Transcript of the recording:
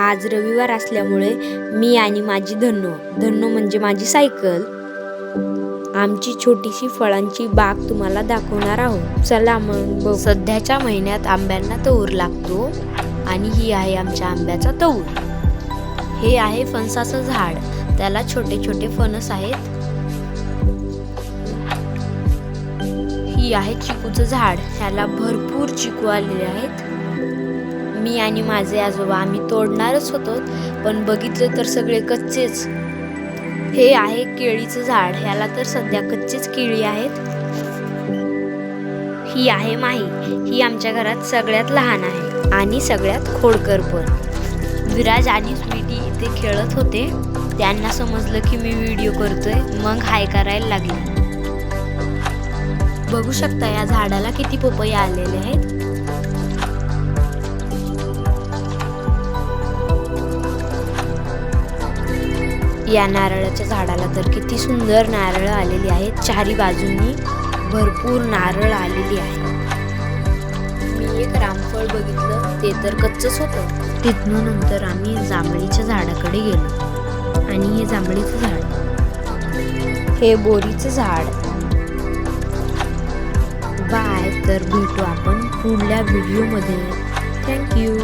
आज रविवार असल्यामुळे मी आणि माझी धन्नो धन्नो म्हणजे माझी सायकल आमची छोटीशी फळांची बाग तुम्हाला दाखवणार आहोत. चला मग सध्याच्या महिन्यात आंब्यांना तऊर लागतो आणि ही आहे आमच्या आंब्याचा तऊर. हे आहे फणसाचं झाड. त्याला छोटे छोटे फणस आहेत. ही आहे चिकूचं झाड. ह्याला भरपूर चिकू आलेले आहेत. मी आणि माझे आजोबा आम्ही तोडणारच होतो पण बघितलं तर सगळे कच्चेच. हे आहे केळीचं झाड ह्याला तर सध्या कच्चेच केळी आहेत. ही आहे माही ही आमच्या घरात सगळ्यात लहान आहे आणि सगळ्यात खोडकर पण. विराज आणि स्वीटी इथे खेळत होते. त्यांना समजलं की मी व्हिडिओ करतोय मग हाय करायला लागले. बघू शकता या झाडाला किती पपई आलेले आहेत. या नारळाच्या झाडाला तर किती सुंदर नारळ आलेली आहेत. चारी बाजूंनी भरपूर नारळ आलेली आहे मी एक रामफळ बघितलं ते तर कच्चच होतं. तिथनं नंतर आम्ही जांभळीच्या झाडाकडे गेलो. आणि हे जांभळीचं झाड हे बोरीचं झाड. बाय तर भेटू आपण पुढल्या व्हिडिओमध्ये. थँक्यू